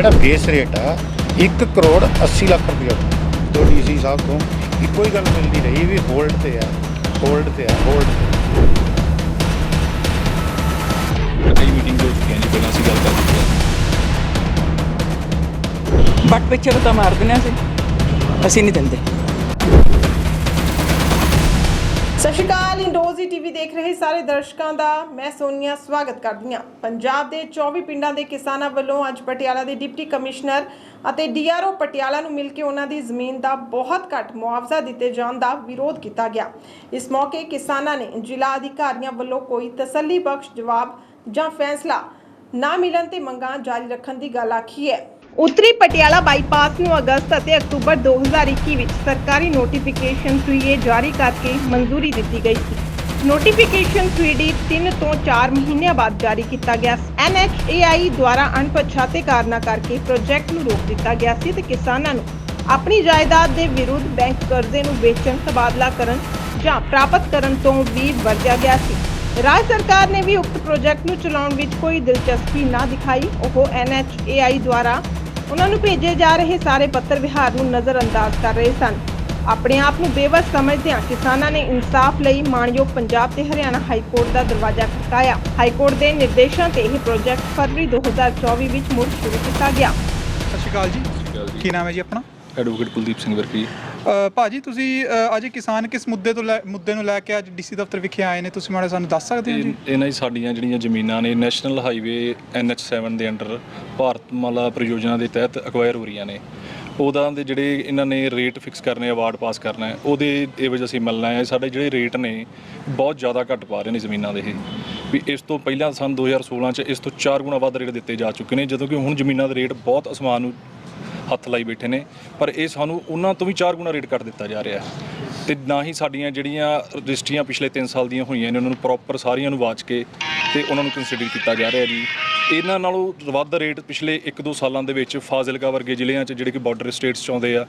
ਜਿਹੜਾ base rate ਆ 1 ਕਰੋੜ 80 ਲੱਖ ਰੁਪਏ ਤੋਂ ਡੀਸੀ ਸਾਹਿਬ ਤੋਂ ਇੱਕੋ ਹੀ ਗੱਲ ਮਿਲਦੀ ਰਹੀ ਵੀ ਹੋਲਡ ਤੇ ਆ ਹੋਲਡ ਤੇ ਆ ਹੋਲਡ ਤੇ ਕਈ ਮੀਟਿੰਗ ਹੋ ਚੁੱਕੀਆਂ ਜੀ ਪਹਿਲਾਂ ਅਸੀਂ ਗੱਲ ਕਰ ਬਟ ਪਿੱਛੇ ਤਾਂ ਮਾਰ ਦਿੰਦੇ ਸੀ ਅਸੀਂ ਨਹੀਂ ਦਿੰਦੇ। ਸਤਿ ਸ਼੍ਰੀ ਅਕਾਲ। ਇੰਡੋਜ਼ੀ ਟੀਵੀ ਦੇਖ ਰਹੇ ਸਾਰੇ ਦਰਸ਼ਕਾਂ ਦਾ, ਮੈਂ ਸੋਨੀਆ ਸਵਾਗਤ ਕਰਦੀ ਹਾਂ। ਪੰਜਾਬ ਦੇ 24 ਪਿੰਡਾਂ ਦੇ ਕਿਸਾਨਾਂ ਵੱਲੋਂ ਅੱਜ ਪਟਿਆਲਾ ਦੇ ਡਿਪਟੀ ਕਮਿਸ਼ਨਰ ਅਤੇ ਡੀਆਰਓ ਪਟਿਆਲਾ ਨੂੰ ਮਿਲ ਕੇ ਉਹਨਾਂ ਦੀ ਜ਼ਮੀਨ ਦਾ ਬਹੁਤ ਘੱਟ ਮੁਆਵਜ਼ਾ ਦਿੱਤੇ ਜਾਣ ਦਾ ਵਿਰੋਧ ਕੀਤਾ ਗਿਆ। ਇਸ ਮੌਕੇ ਕਿਸਾਨਾਂ ਨੇ ਜ਼ਿਲ੍ਹਾ ਅਧਿਕਾਰੀਆਂ ਵੱਲੋਂ ਕੋਈ ਤਸੱਲੀ ਬਖਸ਼ ਜਵਾਬ ਜਾਂ ਫੈਸਲਾ ਨਾ ਮਿਲਣ ਤੇ ਮੰਗਾਂ ਜਾਰੀ ਰੱਖਣ ਦੀ ਗੱਲ ਆਖੀ ਹੈ। ਉੱਤਰੀ ਪਟਿਆਲਾ ਬਾਈਪਾਸ ਨੂੰ ਅਗਸਤ ਅਤੇ ਅਕਤੂਬਰ 2021 ਵਿੱਚ ਸਰਕਾਰੀ ਨੋਟੀਫਿਕੇਸ਼ਨ 3A ਜਾਰੀ ਕਰਕੇ ਮਨਜ਼ੂਰੀ ਦਿੱਤੀ ਗਈ ਸੀ। ਨੋਟੀਫਿਕੇਸ਼ਨ 3D 3 ਤੋਂ 4 ਮਹੀਨਿਆਂ ਬਾਅਦ ਜਾਰੀ ਕੀਤਾ ਗਿਆ NHAI ਦੁਆਰਾ ਅਣਪਛਾਤੇ ਕਾਰਨਾਂ ਕਰਕੇ ਪ੍ਰੋਜੈਕਟ ਨੂੰ ਰੋਕ ਦਿੱਤਾ ਗਿਆ ਸੀ ਤੇ ਕਿਸਾਨਾਂ ਨੂੰ ਆਪਣੀ ਜਾਇਦਾਦ ਦੇ ਵਿਰੁੱਧ ਬੈਂਕ ਕਰਜ਼ੇ ਨੂੰ ਵੇਚਣ, ਤਬਾਦਲਾ ਕਰਨ ਜਾਂ ਪ੍ਰਾਪਤ ਕਰਨ ਤੋਂ ਵੀ ਵਰਜਿਆ ਗਿਆ ਸੀ। ਰਾਜ ਸਰਕਾਰ ਨੇ ਵੀ ਉਕਤ ਪ੍ਰੋਜੈਕਟ ਨੂੰ ਚਲਾਉਣ ਵਿੱਚ ਕੋਈ ਦਿਲਚਸਪੀ ਨਾ ਦਿਖਾਈ। ਉਹ NHAI ਦੁਆਰਾ ਉਹਨਾਂ ਨੂੰ ਭੇਜੇ ਜਾ ਰਹੇ ਸਾਰੇ ਪੱਤਰ ਵਿਹਾਰ ਨੂੰ ਨਜ਼ਰਅੰਦਾਜ਼ ਕਰ ਰਹੇ ਸਨ। ਆਪਣੇ ਆਪ ਨੂੰ ਬੇਵਸ ਸਮਝਦਿਆਂ ਕਿਸਾਨਾਂ ਨੇ ਇਨਸਾਫ ਲਈ ਮਾਣਯੋਗ ਪੰਜਾਬ ਤੇ ਹਰਿਆਣਾ ਹਾਈ ਕੋਰਟ ਦਾ ਦਰਵਾਜ਼ਾ ਖੜਕਾਇਆ ਹਾਈ ਕੋਰਟ ਦੇ ਨਿਰਦੇਸ਼ਾਂ ਤੇ ਇਹ ਪ੍ਰੋਜੈਕਟ ਫਰਵਰੀ 2024 ਵਿੱਚ ਮੁੜ ਸ਼ੁਰੂ ਕੀਤਾ ਗਿਆ। ਸਤਿ ਸ਼੍ਰੀ ਅਕਾਲ ਜੀ। ਕੀ ਨਾਮ ਹੈ ਜੀ ਆਪਣਾ? ਐਡਵੋਕੇਟ ਕੁਲਦੀਪ ਸਿੰਘ ਵਰਕੀ। ਭਾਜੀ ਤੁਸੀਂ ਅੱਜ ਕਿਸਾਨ ਕਿਸ ਮੁੱਦੇ ਤੋਂ ਮੁੱਦੇ ਨੂੰ ਲੈ ਕੇ ਅੱਜ ਡੀਸੀ ਦਫ਼ਤਰ ਵਿਖੇ ਆਏ ਨੇ? ਤੁਸੀਂ ਮਾੜਾ ਸਾਨੂੰ ਦੱਸ ਸਕਦੇ ਹੋ ਜੀ? ਇਹ- ਇਹਨਾਂ ਦੀ ਸਾਡੀਆਂ ਜਿਹੜੀਆਂ ਜ਼ਮੀਨਾਂ ਨੇ ਨੈਸ਼ਨਲ ਹਾਈਵੇ NH7 ਦੇ ਅੰਡਰ ਭਾਰਤਮਾਲਾ ਪਰਿਯੋਜਨਾ ਦੇ ਤਹਿਤ ਅਕਵਾਇਰ ਹੋ ਰਹੀਆਂ ਨੇ। ਉਹਦਾ ਦੇ ਜਿਹੜੇ ਇਹਨਾਂ ਨੇ ਰੇਟ ਫਿਕਸ ਕਰਨੇ ਅਵਾਰਡ ਪਾਸ ਕਰਨਾ ਹੈ, ਉਹਦੇ ਐਵਜ ਅਸੀਂ ਮਿਲਣਾ ਹੈ। ਸਾਡੇ ਜਿਹੜੇ ਰੇਟ ਨੇ, ਬਹੁਤ ਜ਼ਿਆਦਾ ਘੱਟ ਪਾ ਰਹੇ ਨੇ ਜ਼ਮੀਨਾਂ ਦੇ ਇਹ। ਵੀ ਇਸ ਤੋਂ ਪਹਿਲਾਂ ਸਨ 2016 ਚ ਇਸ ਤੋਂ 4 ਗੁਣਾ ਵੱਧ ਰੇਟ ਦਿੱਤੇ ਜਾ ਚੁੱਕੇ ਨੇ, ਜਦੋਂ ਕਿ ਹੁਣ ਜ਼ਮੀਨਾਂ ਦੇ ਰੇਟ ਬਹੁਤ ਅਸਮਾਨ ਨੂੰ ਹੱਥ ਲਾਈ ਬੈਠੇ ਨੇ। ਪਰ ਇਹ ਸਾਨੂੰ ਉਹਨਾਂ ਤੋਂ ਵੀ 4 ਗੁਣਾ ਰੇਟ ਕੱਟ ਦਿੱਤਾ ਜਾ ਰਿਹਾ ਹੈ। ਤੇ ਨਾ ਹੀ ਸਾਡੀਆਂ ਜਿਹੜੀਆਂ ਰਜਿਸਟਰੀਆਂ ਪਿਛਲੇ 3 ਸਾਲ ਦੀਆਂ ਹੋਈਆਂ ਨੇ, ਉਹਨਾਂ ਨੂੰ ਪ੍ਰੋਪਰ ਸਾਰੀਆਂ ਨੂੰ ਵਾਚ ਕੇ ਤੇ ਉਹਨਾਂ ਨੂੰ ਕੰਸੀਡਰ ਕੀਤਾ ਜਾ ਰਿਹਾ ਜੀ। ਇਹਨਾਂ ਨਾਲੋਂ ਵੱਧ ਰੇਟ ਪਿਛਲੇ 1-2 ਸਾਲਾਂ ਦੇ ਵਿੱਚ ਫਾਜ਼ਿਲਕਾ ਵਰਗੇ ਜ਼ਿਲ੍ਹਿਆਂ 'ਚ ਜਿਹੜੇ ਕਿ ਬਾਰਡਰ ਸਟੇਟਸ 'ਚ ਆਉਂਦੇ ਆ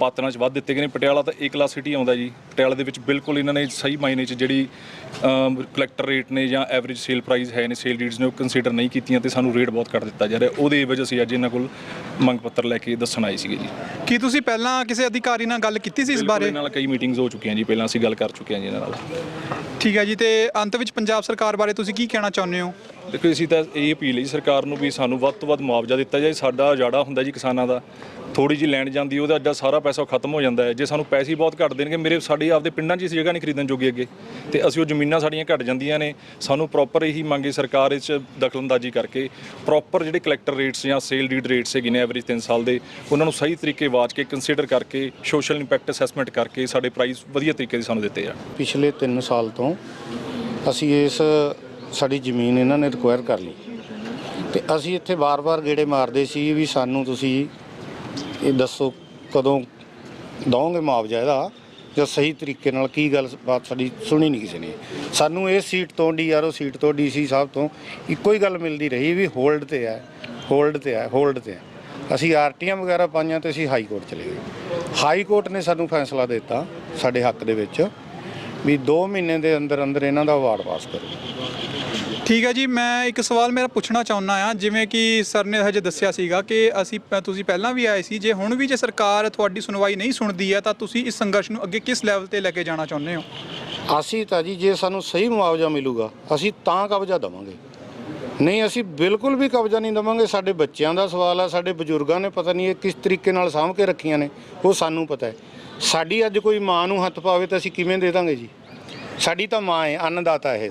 ਪਾਤਰਾਂ 'ਚ ਵੱਧ ਦਿੱਤੇ ਗਏ ਨੇ। ਪਟਿਆਲਾ ਤਾਂ ਏ ਕਲਾਸ ਸਿਟੀ ਆਉਂਦਾ ਜੀ। ਪਟਿਆਲਾ ਦੇ ਵਿੱਚ ਬਿਲਕੁਲ ਇਹਨਾਂ ਨੇ ਸਹੀ ਮਾਇਨੇ 'ਚ ਜਿਹੜੀ ਕਲੈਕਟਰ ਰੇਟ ਨੇ ਜਾਂ ਐਵਰੇਜ ਸੇਲ ਪ੍ਰਾਈਸ ਹੈ ਨੇ ਸੇਲ ਰੀਡਸ ਨੇ ਉਹ ਕੰਸੀਡਰ ਨਹੀਂ ਕੀਤੀਆਂ ਤੇ ਸਾਨੂੰ ਰੇਟ ਬਹੁਤ ਘੱਟ ਦਿੱਤਾ ਜਾ ਰਿਹਾ। ਉਹਦੇ ਵਜ੍ਹਾ ਅਸੀਂ ਅੱਜ ਇਹਨਾਂ ਕੋਲ ਮੰਗ ਪੱਤਰ ਲੈ ਕੇ ਦੱਸਣ ਆਏ ਸੀਗੇ ਜੀ। ਕੀ ਤੁਸੀਂ ਪਹਿਲਾਂ ਕਿਸੇ ਅਧਿਕਾਰੀ ਨਾਲ ਗੱਲ ਕੀਤੀ ਸੀ ਇਸ ਬਾਰੇ? ਇਹਨਾਂ ਨਾਲ ਕਈ ਮੀਟਿੰਗਸ ਹੋ ਚੁੱਕੀਆਂ ਜੀ। ਪਹਿਲਾਂ ਅਸੀਂ ਗੱਲ ਕਰ ਚੁੱਕੇ ਹਾਂ ਜੀ ਇਹਨਾਂ ਨਾਲ। ਠੀਕ ਹੈ ਜੀ ਤੇ ਅੰਤ ਵਿੱਚ ਪੰਜਾਬ ਸਰਕਾਰ ਬਾਰੇ ਤੁਸੀਂ ਕੀ ਕਹਿਣਾ ਚਾਹੁੰਦੇ ਹੋ? ਦੇਖੋ ਅਸੀਂ ਤਾਂ ਇਹ ਅਪੀਲ ਹੈ ਜੀ ਸਰਕਾਰ ਨੂੰ ਵੀ ਸਾਨੂੰ ਵੱਧ ਤੋਂ ਵੱਧ ਮੁਆਵਜ਼ਾ ਦਿੱਤਾ ਜਾਏ। ਸਾਡਾ ਜਾੜਾ ਹੁੰਦਾ ਜੀ ਕਿਸਾਨਾਂ ਦਾ। ਥੋੜੀ ਜੀ ਲੈਣ ਜਾਂਦੀ, ਉਹਦਾ ਅੱਡਾ ਸਾਰਾ ਪੈਸਾ ਖਤਮ ਹੋ ਜਾਂਦਾ ਹੈ। ਜੇ ਸਾਨੂੰ ਪੈਸੇ ਹੀ ਬਹੁਤ ਘੱਟ ਦੇਣਗੇ, ਮੇਰੇ ਸਾਡੇ ਆਪਦੇ ਪਿੰਡਾਂ 'ਚ ਇਸ ਜਗ੍ਹਾ ਨਹੀਂ ਖਰੀਦਣ ਜੋਗੇ ਅੱਗੇ ਤੇ ਅਸੀਂ ਉਹ ਜ਼ਮੀਨਾਂ ਸਾਡੀਆਂ ਘਟ ਜਾਂਦੀਆਂ ਨੇ। ਸਾਨੂੰ ਪ੍ਰੋਪਰ ਇਹੀ ਮੰਗੇ ਸਰਕਾਰ ਇਸ 'ਚ ਦਖਲਅੰਦਾਜ਼ੀ ਕਰਕੇ। ਪ੍ਰੋਪਰ ਜਿਹੜੇ ਕਲੈਕਟਰ ਰੇਟਸ ਜਾਂ ਸੇਲ ਡੀਡ ਰੇਟਸ ਹੈਗੇ ਨੇ ਐਵਰੇਜ 3 ਸਾਲ ਦੇ, ਉਹਨਾਂ ਨੂੰ ਸਹੀ ਤਰੀਕੇ ਵਾਚ ਕੇ ਕੰਸੀਡਰ ਕਰਕੇ ਸੋਸ਼ਲ ਇੰਪੈਕਟ ਅਸੈਸਮੈਂਟ ਕਰਕੇ ਸਾਡੇ ਪ੍ਰਾਈਸ ਵਧੀਆ ਤਰੀਕੇ ਦੇ ਸਾਨੂੰ ਦਿੱਤੇ ਜਾਣ। ਪਿਛਲੇ 3 ਸਾਲ ਤੋਂ ਅਸੀਂ ਇਸ ਸਾਡੀ ਜ਼ਮੀਨ ਇਹਨਾਂ ਨੇ ਰਿਕੁਆਇਰ ਕਰ ਲਈ। ਤੇ ਅਸੀਂ ਇੱਥੇ ਵਾਰ ਵਾਰ ਗੇੜੇ ਮਾਰਦੇ ਸੀ ਵੀ ਸਾਨੂੰ ਤੁਸੀਂ ਇਹ ਦੱਸੋ ਕਦੋਂ ਦਵੋਗੇ ਮੁਆਵਜ਼ਾ ਇਹਦਾ ਜਾਂ ਸਹੀ ਤਰੀਕੇ ਨਾਲ ਕੀ ਗੱਲ ਬਾਤ ਸਾਡੀ ਸੁਣੀ ਨਹੀਂ ਕਿਸੇ ਨੇ। ਸਾਨੂੰ ਇਸ ਸੀਟ ਤੋਂ ਡੀਆਰਓ ਸੀਟ ਤੋਂ ਡੀਸੀ ਸਾਹਿਬ ਤੋਂ ਇੱਕੋ ਹੀ ਗੱਲ ਮਿਲਦੀ ਰਹੀ ਵੀ ਹੋਲਡ ਤੇ ਹੈ ਹੋਲਡ ਤੇ ਹੈ ਹੋਲਡ ਤੇ ਹੈ। ਅਸੀਂ ਆਰਟੀਆਂ ਵਗੈਰਾ ਪਾਈਆਂ ਤੇ ਅਸੀਂ ਹਾਈ ਕੋਰਟ ਚਲੇ ਗਏ। ਹਾਈ ਕੋਰਟ ਨੇ ਸਾਨੂੰ ਫੈਸਲਾ ਦਿੱਤਾ ਸਾਡੇ ਹੱਕ ਦੇ ਵਿੱਚ ਵੀ 2 ਮਹੀਨੇ ਦੇ ਅੰਦਰ ਅੰਦਰ ਇਹਨਾਂ ਦਾ ਅਵਾਰਡ ਪਾਸ ਕਰੋ। ਠੀਕ ਹੈ ਜੀ ਮੈਂ ਇੱਕ ਸਵਾਲ ਮੇਰਾ ਪੁੱਛਣਾ ਚਾਹੁੰਦਾ ਆ ਜਿਵੇਂ ਕਿ ਸਰ ਨੇ ਹਜੇ ਦੱਸਿਆ ਸੀਗਾ ਕਿ ਅਸੀਂ ਤੁਸੀਂ ਪਹਿਲਾਂ ਵੀ ਆਏ ਸੀ ਜੇ ਹੁਣ ਵੀ ਜੇ ਸਰਕਾਰ ਤੁਹਾਡੀ ਸੁਣਵਾਈ ਨਹੀਂ ਸੁਣਦੀ ਹੈ ਤਾਂ ਤੁਸੀਂ ਇਸ ਸੰਘਰਸ਼ ਨੂੰ ਅੱਗੇ ਕਿਸ ਲੈਵਲ ਤੇ ਲੈ ਕੇ ਜਾਣਾ ਚਾਹੁੰਦੇ ਹੋ? ਅਸੀਂ ਤਾਂ ਜੀ ਜੇ ਸਾਨੂੰ ਸਹੀ ਮੁਆਵਜ਼ਾ ਮਿਲੂਗਾ ਅਸੀਂ ਤਾਂ ਕਬਜ਼ਾ ਦਵਾਂਗੇ। ਨਹੀਂ ਅਸੀਂ ਬਿਲਕੁਲ ਵੀ ਕਬਜ਼ਾ ਨਹੀਂ ਦਵਾਂਗੇ ਸਾਡੇ ਬੱਚਿਆਂ ਦਾ ਸਵਾਲ ਆ ਸਾਡੇ ਬਜ਼ੁਰਗਾਂ ਨੇ ਪਤਾ ਨਹੀਂ ਇਹ ਕਿਸ ਤਰੀਕੇ ਨਾਲ ਸਾਂਭ ਕੇ ਰੱਖੀਆਂ ਨੇ ਉਹ ਸਾਨੂੰ ਪਤਾ ਹੈ। ਸਾਡੀ ਅੱਜ ਕੋਈ ਮਾਂ ਨੂੰ ਹੱਥ ਪਾਵੇ ਤਾਂ ਅਸੀਂ ਕਿਵੇਂ ਦੇ ਦਾਂਗੇ ਜੀ? ਸਾਡੀ ਤਾਂ ਮਾਂ ਹੈ ਅੰਨਦਾਤਾ ਹੈ।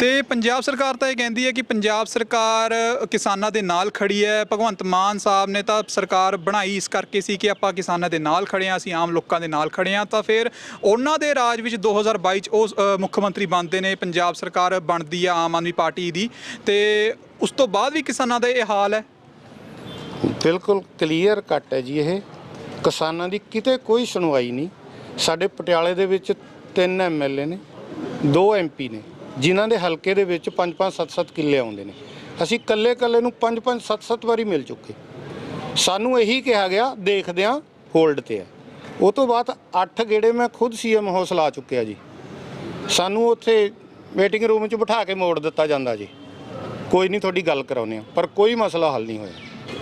ਤੇ ਪੰਜਾਬ ਸਰਕਾਰ ਤਾਂ ਇਹ ਕਹਿੰਦੀ ਹੈ ਕਿ ਪੰਜਾਬ ਸਰਕਾਰ ਕਿਸਾਨਾਂ ਦੇ ਨਾਲ ਖੜੀ ਹੈ। ਭਗਵੰਤ ਮਾਨ ਸਾਹਿਬ ਨੇ ਤਾਂ ਸਰਕਾਰ ਬਣਾਈ ਇਸ ਕਰਕੇ ਸੀ ਕਿ ਆਪਾਂ ਕਿਸਾਨਾਂ ਦੇ ਨਾਲ ਖੜੇ ਹਾਂ, ਅਸੀਂ ਆਮ ਲੋਕਾਂ ਦੇ ਨਾਲ ਖੜੇ ਹਾਂ। ਤਾਂ ਫਿਰ ਉਹਨਾਂ ਦੇ ਰਾਜ ਵਿੱਚ 2022 ਚ ਉਹ ਮੁੱਖ ਮੰਤਰੀ ਬਣਦੇ ਨੇ, ਪੰਜਾਬ ਸਰਕਾਰ ਬਣਦੀ ਆ ਆਮ ਆਦਮੀ ਪਾਰਟੀ ਦੀ। ਤੇ ਉਸ ਤੋਂ ਬਾਅਦ ਵੀ ਕਿਸਾਨਾਂ ਦਾ ਇਹ ਹਾਲ ਹੈ? ਬਿਲਕੁਲ ਕਲੀਅਰ ਕੱਟ ਹੈ ਜੀ ਇਹ। ਕਿਸਾਨਾਂ ਦੀ ਕਿਤੇ ਕੋਈ ਸੁਣਵਾਈ ਨਹੀਂ। ਸਾਡੇ ਪਟਿਆਲੇ ਦੇ ਵਿੱਚ ਤਿੰਨ ਐਮਐਲਏ ਨੇ, ਦੋ ਐਮਪੀ ਨੇ। ਜਿਨ੍ਹਾਂ ਦੇ ਹਲਕੇ ਦੇ ਵਿੱਚ 5-5 7-7 ਕਿੱਲੇ ਆਉਂਦੇ ਨੇ। ਅਸੀਂ ਕੱਲੇ-ਕੱਲੇ ਨੂੰ 5-5 7-7 ਵਾਰੀ ਮਿਲ ਚੁੱਕੇ। ਸਾਨੂੰ ਇਹੀ ਕਿਹਾ ਗਿਆ ਦੇਖਦਿਆਂ ਹੋਲਡ ਤੇ ਹੈ। ਉਹ ਤੋਂ ਬਾਅਦ 8 ਗੇੜੇ ਮੈਂ ਖੁਦ ਸੀਐਮ ਹਾਊਸ ਲਾ ਚੁੱਕਿਆ ਜੀ। ਸਾਨੂੰ ਉੱਥੇ ਮੀਟਿੰਗ ਰੂਮ 'ਚ ਬਿਠਾ ਕੇ ਮੋੜ ਦਿੱਤਾ ਜਾਂਦਾ ਜੀ। ਕੋਈ ਨਹੀਂ, ਤੁਹਾਡੀ ਗੱਲ ਕਰਾਉਨੇ ਆ ਪਰ ਕੋਈ ਮਸਲਾ ਹੱਲ ਨਹੀਂ ਹੋਇਆ।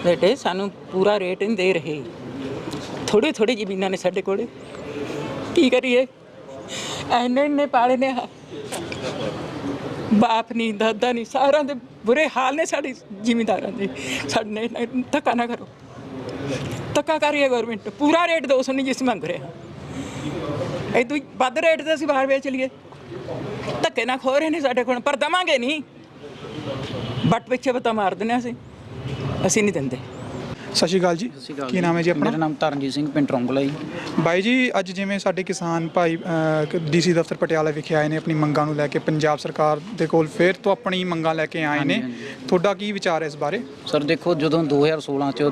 ਬੇਟੇ, ਸਾਨੂੰ ਪੂਰਾ ਰੇਟ ਨਹੀਂ ਦੇ ਰਹੇ। ਥੋੜੀ ਥੋੜੀ ਜ਼ਮੀਨਾਂ ਨੇ ਸਾਡੇ ਕੋਲ। ਕੀ ਕਰੀਏ? ਐਨੇ ਇੰਨੇ ਪਾਲੇ ਨੇ ਬਾਪ ਨਹੀਂ ਦਾਦਾ ਨਹੀਂ ਸਾਰਿਆਂ ਦੇ ਬੁਰੇ ਹਾਲ ਨੇ ਸਾਡੀ ਜ਼ਿਮੀਂਦਾਰਾਂ ਦੇ। ਸਾਡੇ ਨਾਲ ਧੱਕਾ ਨਾ ਕਰੋ। ਧੱਕਾ ਕਰੀਏ ਗਵਰਨਮੈਂਟ ਪੂਰਾ ਰੇਟ ਦੋ ਨਹੀਂ ਜਿਸ ਮੰਗ ਰਿਹਾ। ਇਹ ਤੋਂ ਵੱਧ ਰੇਟ ਤੇ ਅਸੀਂ ਬਾਹਰ ਵੇਚ ਲਈਏ ਧੱਕੇ ਨਾ ਖੋ ਰਹੇ ਨੇ ਸਾਡੇ ਕੋਲ, ਪਰ ਦਵਾਂਗੇ ਨਹੀਂ ਬੱਟ ਪਿੱਛੇ ਬਤਾ ਮਾਰ ਦਿੰਦੇ ਹਾਂ ਅਸੀਂ। ਅਸੀਂ ਨਹੀਂ ਦਿੰਦੇ। ਸਤਿ ਸ਼੍ਰੀ ਅਕਾਲ ਜੀ। ਕੀ ਨਾਮ ਹੈ ਜੀ ਮੇਰਾ ਆਪਣਾ ਨਾਮ ਤਰਨਜੀਤ ਸਿੰਘ ਪਿੰਡ ਟਰੋਂਗਲਾ ਜੀ। ਬਾਈ ਜੀ ਅੱਜ ਜਿਵੇਂ ਸਾਡੇ ਕਿਸਾਨ ਭਾਈ ਡੀਸੀ ਦਫ਼ਤਰ ਪਟਿਆਲਾ ਵਿਖੇ ਆਏ ਨੇ ਆਪਣੀ ਮੰਗਾਂ ਨੂੰ ਲੈ ਕੇ ਪੰਜਾਬ ਸਰਕਾਰ ਦੇ ਕੋਲ ਫੇਰ ਤੋਂ ਆਪਣੀ ਮੰਗਾਂ ਲੈ ਕੇ ਆਏ ਨੇ। ਤੁਹਾਡਾ ਕੀ ਵਿਚਾਰ ਹੈ ਇਸ ਬਾਰੇ? ਸਰ ਦੇਖੋ ਜਦੋਂ 2016 ਚ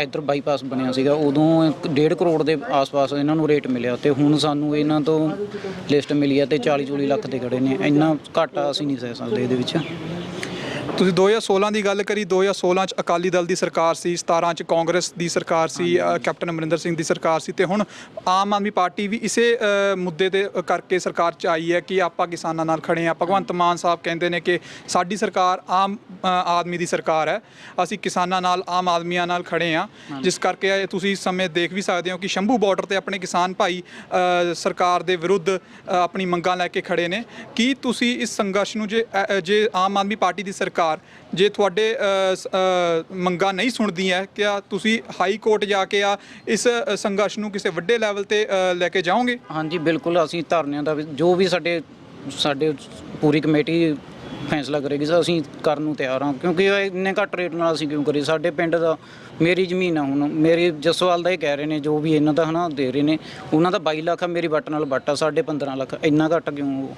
ਇੱਧਰ ਬਾਈਪਾਸ ਬਣਿਆ ਸੀਗਾ ਉਦੋਂ 1.5 ਕਰੋੜ ਦੇ ਆਸ-ਪਾਸ ਇਹਨਾਂ ਨੂੰ ਰੇਟ ਮਿਲਿਆ ਤੇ ਹੁਣ ਸਾਨੂੰ ਇਹਨਾਂ ਤੋਂ ਲਿਸਟ ਮਿਲੀ ਹੈ ਤੇ 40-40 ਲੱਖ ਦੇ ਖੜੇ ਨੇ। ਇੰਨਾ ਘਾਟਾ ਅਸੀਂ ਨਹੀਂ ਸਹਿ ਸਕਦੇ ਇਹਦੇ ਵਿੱਚ। ਤੁਸੀਂ 2016 ਦੀ ਗੱਲ ਕਰੀ 2016 ਚ ਅਕਾਲੀ ਦਲ ਦੀ ਸਰਕਾਰ ਸੀ 17 ਚ ਕਾਂਗਰਸ ਦੀ ਸਰਕਾਰ ਸੀ ਕੈਪਟਨ ਅਮਰਿੰਦਰ ਸਿੰਘ ਦੀ ਸਰਕਾਰ ਸੀ ਤੇ ਹੁਣ ਆਮ ਆਦਮੀ ਪਾਰਟੀ ਵੀ ਇਸੇ ਮੁੱਦੇ ਤੇ ਕਰਕੇ ਸਰਕਾਰ ਚ ਆਈ ਹੈ ਕਿ ਆਪਾਂ ਕਿਸਾਨਾਂ ਨਾਲ ਖੜੇ ਆ ਭਗਵੰਤ ਮਾਨ ਸਾਹਿਬ ਕਹਿੰਦੇ ਨੇ ਕਿ ਸਾਡੀ ਸਰਕਾਰ ਆਮ ਆਦਮੀ ਦੀ ਸਰਕਾਰ ਹੈ। ਅਸੀਂ ਕਿਸਾਨਾਂ ਨਾਲ ਆਮ ਆਦਮੀਆਂ ਨਾਲ ਖੜੇ ਆ ਜਿਸ ਕਰਕੇ ਤੁਸੀਂ ਇਸ ਸਮੇਂ ਦੇਖ ਵੀ ਸਕਦੇ ਹੋ ਕਿ ਸ਼ੰਭੂ ਬਾਰਡਰ ਤੇ ਆਪਣੇ ਕਿਸਾਨ ਭਾਈ ਸਰਕਾਰ ਦੇ ਵਿਰੁੱਧ ਆਪਣੀ ਮੰਗਾਂ ਲੈ ਕੇ ਖੜੇ ਨੇ। ਕੀ ਤੁਸੀਂ ਇਸ ਸੰਘਰਸ਼ ਨੂੰ ਜੇ ਜੇ ਆਮ ਆਦਮੀ ਪਾਰਟੀ ਦੀ ਸਰਕਾਰ ਜੇ ਤੁਹਾਡੇ ਅ, ਮੰਗਾਂ ਨਹੀਂ ਸੁਣਦੀ ਹੈ ਕਿ ਤੁਸੀਂ ਹਾਈ ਕੋਰਟ ਜਾ ਕੇ ਆ ਇਸ ਸੰਘਰਸ਼ ਨੂੰ ਕਿਸੇ ਵੱਡੇ ਲੈਵਲ ਤੇ ਲੈ ਕੇ ਜਾਓਗੇ? ਹਾਂਜੀ ਬਿਲਕੁਲ ਅਸੀਂ ਧਰਨਿਆਂ ਦਾ ਵੀ- ਜੋ ਵੀ ਸਾਡੇ ਸਾਡੇ ਪੂਰੀ ਕਮੇਟੀ ਫੈਸਲਾ ਕਰੇਗੀ ਸਰ ਅਸੀਂ ਕਰਨ ਨੂੰ ਤਿਆਰ ਹਾਂ ਕਿਉਂਕਿ ਇਹ ਇੰਨੇ ਘੱਟ ਰੇਟ ਨਾਲ ਅਸੀਂ ਕਿਉਂ ਕਰੀਏ? ਸਾਡੇ ਪਿੰਡ ਦਾ ਮੇਰੀ ਜ਼ਮੀਨ ਆ ਹੁਣ ਮੇਰੇ ਜਸਵਾਲ ਦਾ ਇਹ ਕਹਿ ਰਹੇ ਨੇ ਜੋ ਵੀ ਇਹਨਾਂ ਦਾ ਹਨਾ ਦੇ ਰਹੇ ਨੇ ਉਹਨਾਂ ਦਾ 22 ਲੱਖ ਆ ਮੇਰੀ ਵੱਟ ਨਾਲ ਵੱਟ ਆ ਸਾਡੇ 15 ਲੱਖ ਇੰਨਾ ਘੱਟ ਕਿਉਂ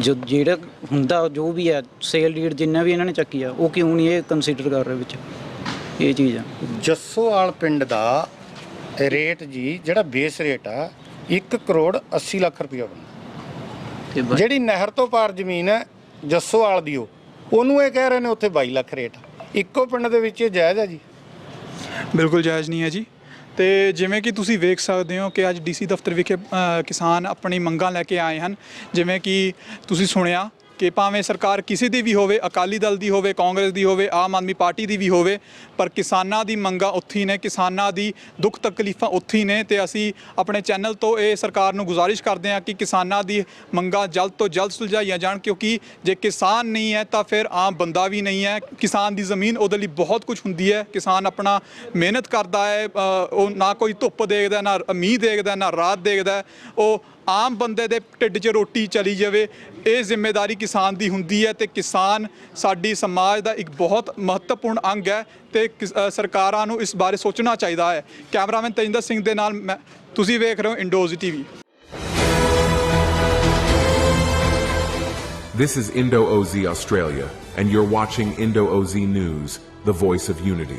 ਜੋ ਜਿਹੜਾ ਹੁੰਦਾ ਜੋ ਵੀ ਹੈ ਸੇਲ ਡੀਡ ਜਿੰਨਾ ਵੀ ਇਹਨਾਂ ਨੇ ਚੱਕੀ ਆ ਉਹ ਕਿਉਂ ਨਹੀਂ ਇਹ ਕੰਸੀਡਰ ਕਰ ਰਹੇ ਵਿੱਚ? ਇਹ ਚੀਜ਼ ਆ। ਜੱਸੋਵਾਲ ਪਿੰਡ ਦਾ ਰੇਟ ਜੀ ਜਿਹੜਾ ਬੇਸ ਰੇਟ ਆ 1 ਕਰੋੜ 80 ਲੱਖ ਰੁਪਇਆ ਬਣਦਾ। ਤੇ ਬ- ਜਿਹੜੀ ਨਹਿਰ ਤੋਂ ਪਾਰ ਜ਼ਮੀਨ ਹੈ ਜੱਸੋਵਾਲ ਦੀ ਉਹ। ਉਹਨੂੰ ਇਹ ਕਹਿ ਰਹੇ ਨੇ ਉੱਥੇ 22 ਲੱਖ ਰੇਟ ਇੱਕੋ ਪਿੰਡ ਦੇ ਵਿੱਚ ਇਹ ਜਾਇਜ਼ ਹੈ ਜੀ? ਬਿਲਕੁਲ ਜਾਇਜ਼ ਨਹੀਂ ਹੈ ਜੀ। ਤੇ ਜਿਵੇਂ ਕਿ ਤੁਸੀਂ ਵੇਖ ਸਕਦੇ ਹੋ ਕਿ ਅੱਜ ਡੀਸੀ ਦਫ਼ਤਰ ਵਿਖੇ ਅ, ਕਿਸਾਨ ਆਪਣੀ ਮੰਗਾਂ ਲੈ ਕੇ ਆਏ ਹਨ। ਜਿਵੇਂ ਕਿ ਤੁਸੀਂ ਸੁਣਿਆ ਕਿ ਭਾਵੇਂ ਸਰਕਾਰ ਕਿਸੇ ਦੀ ਵੀ ਹੋਵੇ, ਅਕਾਲੀ ਦਲ ਦੀ ਹੋਵੇ, ਕਾਂਗਰਸ ਦੀ ਹੋਵੇ, ਆਮ ਆਦਮੀ ਪਾਰਟੀ ਦੀ ਵੀ ਹੋਵੇ, ਪਰ ਕਿਸਾਨਾਂ ਦੀ ਮੰਗਾਂ ਉੱਥੀ ਨੇ, ਕਿਸਾਨਾਂ ਦੀ ਦੁੱਖ ਤਕਲੀਫਾਂ ਉੱਥੀ ਨੇ ਤੇ ਅਸੀਂ ਆਪਣੇ ਚੈਨਲ ਤੋਂ ਇਹ ਸਰਕਾਰ ਨੂੰ ਗੁਜ਼ਾਰਿਸ਼ ਕਰਦੇ ਹਾਂ ਕਿ ਕਿਸਾਨਾਂ ਦੀ ਮੰਗਾਂ ਜਲਦ ਤੋਂ ਜਲਦ ਸੁਲਝਾਈਆਂ ਜਾਣ, ਕਿਉਂਕਿ ਜੇ ਕਿਸਾਨ ਨਹੀਂ ਹੈ ਤਾਂ ਫਿਰ ਆਮ ਬੰਦਾ ਵੀ ਨਹੀਂ ਹੈ। ਕਿਸਾਨ ਦੀ ਜ਼ਮੀਨ ਉਹਦੇ ਲਈ ਬਹੁਤ ਕੁਝ ਹੁੰਦੀ ਹੈ। ਕਿਸਾਨ ਆਪਣਾ ਮਿਹਨਤ ਕਰਦਾ ਹੈ ਉਹ ਨਾ ਕੋਈ ਧੁੱਪ ਦੇਖਦਾ, ਨਾ ਮੀਂਹ ਦੇਖਦਾ, ਨਾ ਰਾਤ ਦੇਖਦਾ, ਉਹ ਆਮ ਬੰਦੇ ਦੇ ਢਿੱਡ 'ਚ ਰੋਟੀ ਚਲੀ ਜਾਵੇ ਇਹ ਜ਼ਿੰਮੇਵਾਰੀ ਕਿਸਾਨ ਦੀ ਹੁੰਦੀ ਹੈ ਤੇ ਕਿਸਾਨ ਸਾਡੀ ਸਮਾਜ ਦਾ ਇੱਕ ਬਹੁਤ ਮਹੱਤਵਪੂਰਨ ਅੰਗ ਹੈ ਤੇ ਸਰਕਾਰਾਂ ਨੂੰ ਇਸ ਬਾਰੇ ਸੋਚਣਾ ਚਾਹੀਦਾ ਹੈ ਕੈਮਰਾਮੈਨ ਤੇਜਿੰਦਰ ਸਿੰਘ ਦੇ ਨਾਲ ਮੈਂ ਤੁਸੀਂ ਵੇਖ ਰਹੇ ਹੋ Indo's TV This is Indo OZ Australia, and you're watching Indo OZ News, the voice of unity.